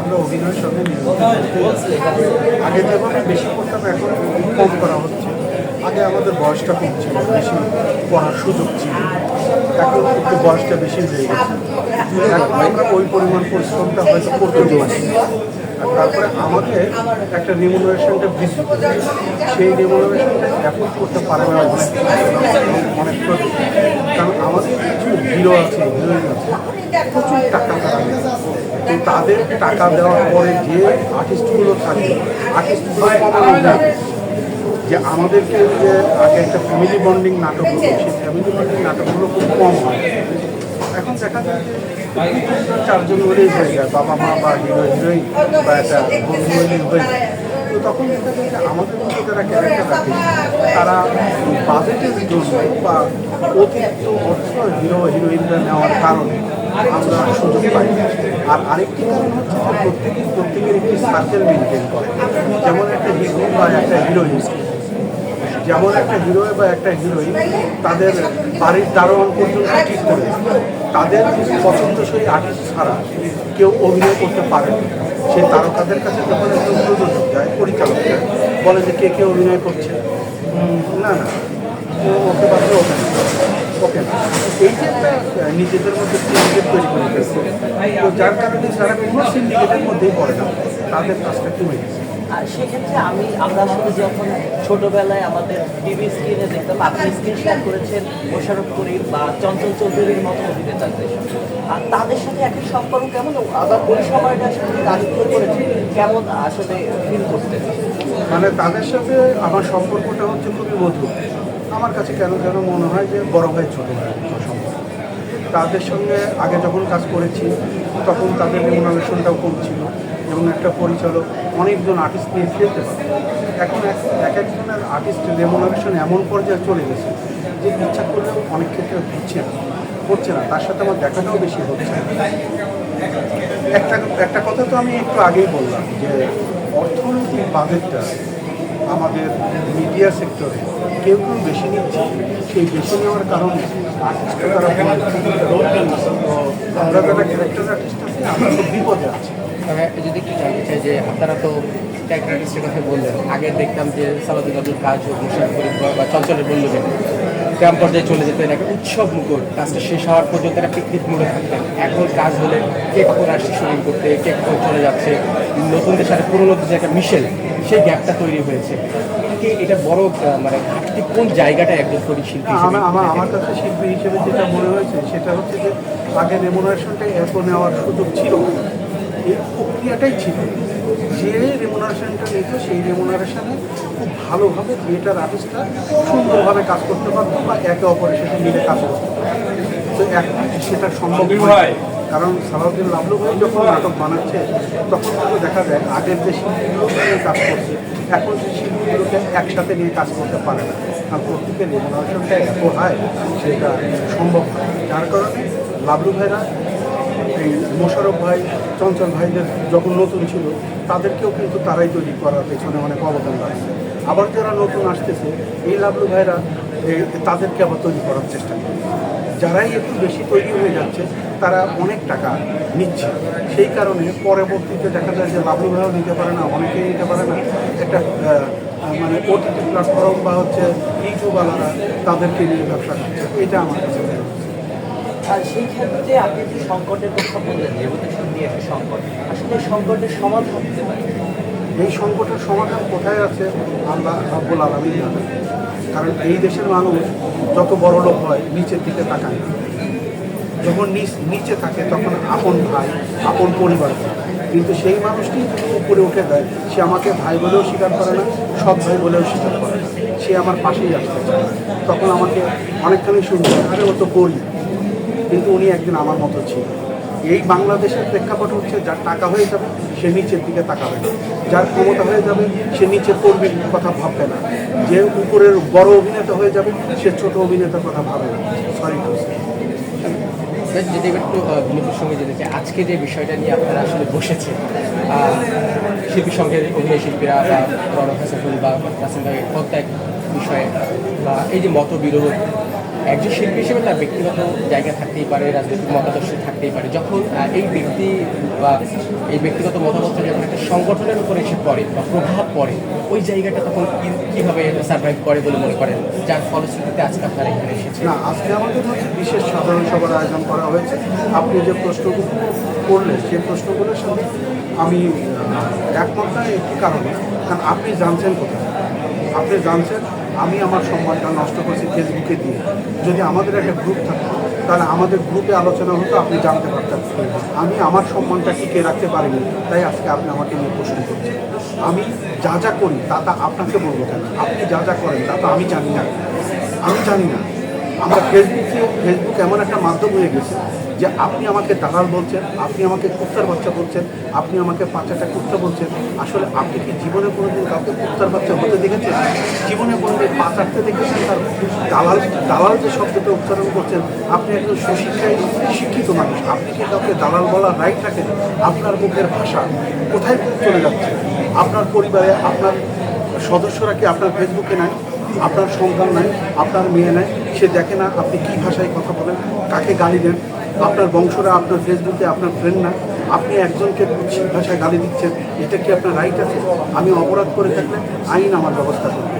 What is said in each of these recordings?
আমরা অভিনয়ের সঙ্গে আগে যেভাবে বেশি করতাম, এখন কম করা হচ্ছে। আগে আমাদের বয়সটা কম ছিল, বেশি পড়ার সুযোগ ছিল। এখন একটু বয়সটা বেশি হয়ে গেছে। আমরা ওই পরিমাণ পরিশ্রমটা হয়তো করতে আর তারপরে আমাকে একটা রিমুনারেশনটা বৃদ্ধি সেই রিমুনারেশনটা অ্যাফোর্ড করতে পারে না অনেক অনেক কারণ আমাদের কিছু হিরো আছে হিরোইন আছে। প্রচুর টাকা তারা। তো তাদের টাকা দেওয়ার পরে যে আর্টিস্টগুলো থাকে, আর্টিস্টগুলো যে আমাদেরকে যে আগে একটা ফ্যামিলি বন্ডিং নাটক হতো, সেই ফ্যামিলি বন্ডিং নাটকগুলো খুব কম হয়। এখন দেখা যায় চারজন হলেই হয়ে যায় বাবা মা বা হিরো হিরোইন বা একটা বন্ধু হলেই হয়ে যায়। তো তখন দেখা যায় যে আমাদের মধ্যে যারা ক্যারেক্টার রাখে তারা বাজেটের জন্য বা অতিরিক্ত অর্থ হিরো, হিরোইনরা নেওয়ার কারণে আমরা সুযোগ পাই। আর আরেকটি কারণ হচ্ছে যে প্রত্যেকেই প্রত্যেকের একটি সার্কেল মেনটেন করে। যেমন একটা হিরো বা একটা হিরোইন যেমন একটা হিরো বা একটা হিরোইন তাদের বাড়ির দারোয়ান পর্যন্ত ঠিক করে। তাদের পছন্দসই আর্টিস্ট ছাড়া কেউ অভিনয় করতে পারে না। সে তারকাদের কাছে যখন একজন প্রযোজক যায়, পরিচালক যায়, বলে যে কে কে অভিনয় করছে না না ওকে বাদে ওকে ওকে এই যে একটা নিজেদের মধ্যে সিন্ডিকেট তৈরি করে ফেলছে, তো যার কারণে তারা কোনো সিন্ডিকেটের মধ্যেই পড়ে না, তাদের কাজটা কমে গেছে। আর সেক্ষেত্রে আমি, আমরা আসলে যখন ছোটবেলায় আমাদের টিভি স্ক্রিনে দেখতাম, আপনি স্ক্রিন শেয়ার করেছেন মোশারফ করিম বা চঞ্চল চৌধুরীর মতো অভিনেতাদের আর তাদের সাথে একই সম্পর্ক কেমন? আবার ওই সময়টা আসলে কাজগুলো করেছে? কেমন আসলে ফিল করতে মানে তাদের সাথে আমার সম্পর্কটা হচ্ছে খুবই মধুর। আমার কাছে কেন যেন মনে হয় যে বড় ভাই ছোট ভাই তাদের সঙ্গে আগে যখন কাজ করেছি, তখন তাদের রেমুনারেশনটাও কম ছিল। এবং একটা পরিচালক অনেকজন আর্টিস্ট নিয়ে ফেলতে পারে। এখন এক এক একজনের আর্টিস্ট রেমুনারেশন এমন পর্যায়ে চলে গেছে যে ইচ্ছা করলেও অনেক ক্ষেত্রে হচ্ছে না হচ্ছে না। তার সাথে আমার দেখাটাও বেশি হচ্ছে একটা একটা কথা তো আমি একটু আগেই বললাম যে অর্থনৈতিক বাজেটটা আমাদের মিডিয়া সেক্টরে কেউ কেউ বেশি নিচ্ছে। সেই বেশি নেওয়ার কারণে আমরা যারা ক্যারেক্টার আর্টিস্ট আছি, আমরা বিপদে আছি। যদি একটু জানতে চাই যে আপনারা তো ক্যারেক্টার আর্টিস্টের কথা বললেন আগে দেখতাম যে সালাদুল আব্দুল কাজ হোক বা- চঞ্চলের বললেন গ্রাম পর্যায়ে চলে যেতেন একটা উৎসব মুখর কাজটা শেষ হওয়ার পর্যন্ত একটা পিকনিক মুড়ে থাকতেন। এখন কাজ হলে কে কখন আসছে শুটিং করতে কে কখন চলে যাচ্ছে নতুনদের সাথে পুরোনোদের যে একটা মিশেল সেই গ্যাপটা তৈরি হয়েছে। এটা বড় মানে ঘাটতি কোন জায়গাটা একজন কবি শিল্পী আমার আমার কাছে শিল্পী হিসেবে যেটা মনে হয়েছে সেটা হচ্ছে যে আগে রেমুনারেশনটা এত নেওয়ার সুযোগ ছিল। এই প্রক্রিয়াটাই ছিল। যে রেমুনারেশনটা নিত সেই রেমুনারেশনে খুব ভালোভাবে থিয়েটার আর্টিস্টরা সুন্দরভাবে কাজ করতে পারতো বা একে অপরের সাথে মিলে কাজ করতে। তো এখন সেটা সম্ভব নয় কারণ সালাউদ্দিন লাভলু ভাই যখন নাটক বানাচ্ছে তখন কিন্তু দেখা যায় আগের যে শিল্পীগুলো নিয়ে কাজ করছে এখন সেই শিল্পীগুলোকে একসাথে নিয়ে কাজ করতে পারে না। আর প্রত্যেকের রেমুনারেশনটা এত হাই সেটা সম্ভব না যার কারণে লাভলু ভাইরা এই মোশারফ ভাই, চঞ্চল ভাইদের যখন নতুন ছিল, তাদেরকেও কিন্তু তারাই তৈরি করার পেছনে অনেক অবদান রাখছে। আবার যারা নতুন আসতেছে, এই লাভলু ভাইরা তাদেরকে আবার তৈরি করার চেষ্টা করে যারাই একটু বেশি তৈরি হয়ে যাচ্ছে, তারা অনেক টাকা নিচ্ছে। সেই কারণে পরবর্তীতে দেখা যায় যে লাভলু ভাইও নিতে পারে না, অনেকেই নিতে পারে না। একটা মানে ওটিটি প্ল্যাটফর্ম বা হচ্ছে ইউটিউবওয়ালারা তাদেরকে নিয়ে ব্যবসা করছে। এটা আমার কাছে। আর সেই ক্ষেত্রে আপনি সংকটের কথা বললেন। একটা সংকট আসলে সংকটের সমাধান হতে পারে। এই সংকটের সমাধান কোথায় আছে, আমরা রাব্বুল আলমী জানেন কারণ এই দেশের মানুষ যত বড় লোক হয়, নিচের দিকে তাকায় যখন নিচ নিচে থাকে, তখন আপন ভাই, আপন পরিবার। কিন্তু সেই মানুষটি উপরে উঠে দেয়, সে আমাকে ভাই বলেও স্বীকার করে না, সৎ ভাই বলেও স্বীকার করে না। সে আমার পাশেই আসতে চায় তখন আমাকে অনেকখানি শুনতে আরে ও তো গরিব। কিন্তু উনি একদিন আমার মতো ছিল এই বাংলাদেশের প্রেক্ষাপট হচ্ছে যার টাকা হয়ে যাবে সে নিচের দিকে তাকাবে না। যার ক্ষমতা হয়ে যাবে সে নিচের কর্মীর কথা ভাববে না। যে উপরের বড় অভিনেতা হয়ে যাবে সে ছোট অভিনেতার কথা ভাবে না। সরি যদি একটু আহ, সঙ্গে যেতে চাই আজকে যে বিষয়টা নিয়ে আপনারা আসলে বসেছেন শিল্পী সঙ্গের অভিনয় শিল্পীরা বা বড় হাসাফুল বা রাসেল ভাই প্রত্যেক বিষয়ে বা এই যে মতবিরোধ একজন শিল্পী হিসেবে তার ব্যক্তিগত জায়গা থাকতেই পারে রাজনৈতিক মতাদর্শ থাকতেই পারে। যখন এই ব্যক্তি বা এই ব্যক্তিগত মতামতটা যখন একটা সংগঠনের উপর এসে পড়ে বা প্রভাব পড়ে ওই জায়গাটা তখন কীভাবে সার্ভাইভ করে বলে মনে করেন? যার ফলশ্রুতিতে আজকে আপনারা এখানে এসেছেন। না আজকে আমাদের হচ্ছে বিশেষ সাধারণ সভার আয়োজন করা হয়েছে। আপনি যে প্রশ্নগুলো করলেন সেই প্রশ্নগুলোর সাথে আমি আহ, একমত একটি কারণে কারণ আপনি জানছেন কোথায়। আপনি জানছেন আমি আমার সম্মানটা নষ্ট করছি ফেসবুকে দিয়ে। যদি আমাদের একটা গ্রুপ থাকতো, তাহলে আমাদের গ্রুপে আলোচনা হতো, আপনি জানতে পারতেন। আমি আমার সম্মানটা টিকে রাখতে পারিনি, তাই আজকে আপনি আমাকে নিয়ে প্রশ্ন করছেন। আমি যা যা করি, তা তা আপনাকে বলব কেন? আপনি যা যা করেন, তা তো আমি জানি না। আমি জানি না। আমরা ফেসবুকে, ফেসবুক এমন একটা মাধ্যম হয়ে গেছে যে আপনি আমাকে দালাল বলছেন, আপনি আমাকে কুত্তার বাচ্চা বলছেন, আপনি আমাকে পাঁচাটা কুত্তা বলছেন, আসলে আপনি কি জীবনে কোনোদিন কাউকে কুত্তার বাচ্চা হতে দেখেছেন? জীবনে কোনোদিন পা চাটতে দেখেছেন তার দালাল দালাল যে শব্দটা উচ্চারণ করছেন, আপনি একজন সুশিক্ষায় শিক্ষিত মানুষ, আপনি কি কাউকে দালাল বলার রাইট রাখেন? আপনার মুখের ভাষা কোথায় চলে যাচ্ছে? আপনার পরিবারে আপনার সদস্যরা কি আপনার ফেসবুকে নাই? আপনার সন্তান নাই? আপনার মেয়ে নাই? সে দেখে না আপনি কী ভাষায় কথা বলেন? কাকে গালি দেন? আপনার বংশরা, আপনার ফেসবুকে, আপনার ফ্রেন্ড না, আপনি একজনকে কুৎসিত ভাষায় গালি দিচ্ছেন, এটা কি আপনার রাইট আছে? আমি অপরাধ করে থাকলে আইন আমার ব্যবস্থা করবে।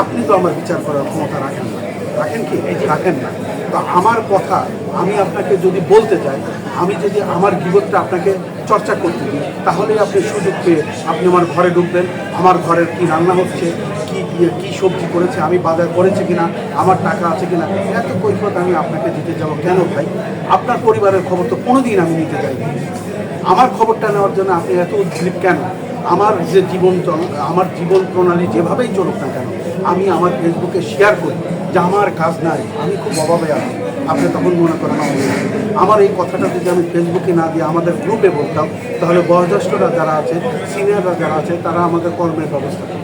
আপনি তো আমার বিচার করার ক্ষমতা রাখেন না। রাখেন কি? রাখেন না। তো আমার কথা আমি আপনাকে যদি বলতে চাই আমি যদি আমার জীবনটা আপনাকে চর্চা করতে দিই তাহলে আপনি সুযোগ পেয়ে আপনি আমার ঘরে ঢুকবেন, আমার ঘরের কি রান্না হচ্ছে কি কি সবজি করেছে, আমি বাজার করেছি কিনা, আমার টাকা আছে কিনা, এত কৈফত আমি আপনাকে দিতে যাব কেন ভাই? আপনার পরিবারের খবর তো কোনোদিন আমি নিতে চাই আমার খবরটা নেওয়ার জন্য আপনি এত উদ্গ্রীব কেন? আমার যে জীবন আমার জীবন প্রণালী যেভাবেই চলুক না কেন, আমি আমার ফেসবুকে শেয়ার করি যে আমার কাজ নাই, আমি খুব অভাবে আছি। আপনি তখন মনে করেন আমার এই কথাটা যদি আমি ফেসবুকে না দিয়ে আমাদের গ্রুপে বলতাম, তাহলে বয়োজ্যেষ্ঠরা যারা আছে সিনিয়ররা যারা আছে, তারা আমাদের কর্মের ব্যবস্থা করত।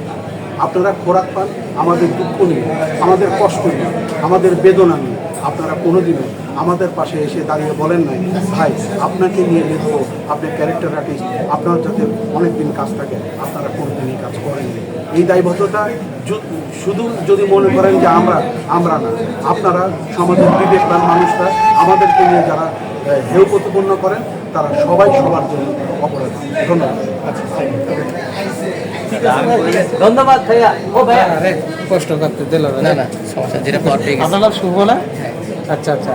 আপনারা খোরাক পান আমাদের দুঃখ নিয়ে আমাদের কষ্ট নিয়ে আমাদের বেদনা নিয়ে আপনারা কোনোদিনও আমাদের পাশে এসে দাঁড়িয়ে বলেন নাই ভাই আপনাকে নিয়ে লিখব আপনি ক্যারেক্টার আর্টিস্ট আপনার যাতে অনেক দিন কাজ থাকে আপনারা কোনোদিনই কাজ করেননি এই দায়বদ্ধতা শুধু যদি মনে করেন যে আমরা আমরা না আপনারা সমাজের বিবেকবান মানুষরা আমাদেরকে নিয়ে যারা হেয় প্রতিপন্ন করেন তারা সবাই সবার জন্য অপরাধ। ধন্যবাদ। ঠিক ধন্যবাদ ভাইয়া। ও ভাইয়া। কষ্ট করতে দিল না না সমস্যা যেটা আপনার নাম শুভ না? আচ্ছা আচ্ছা।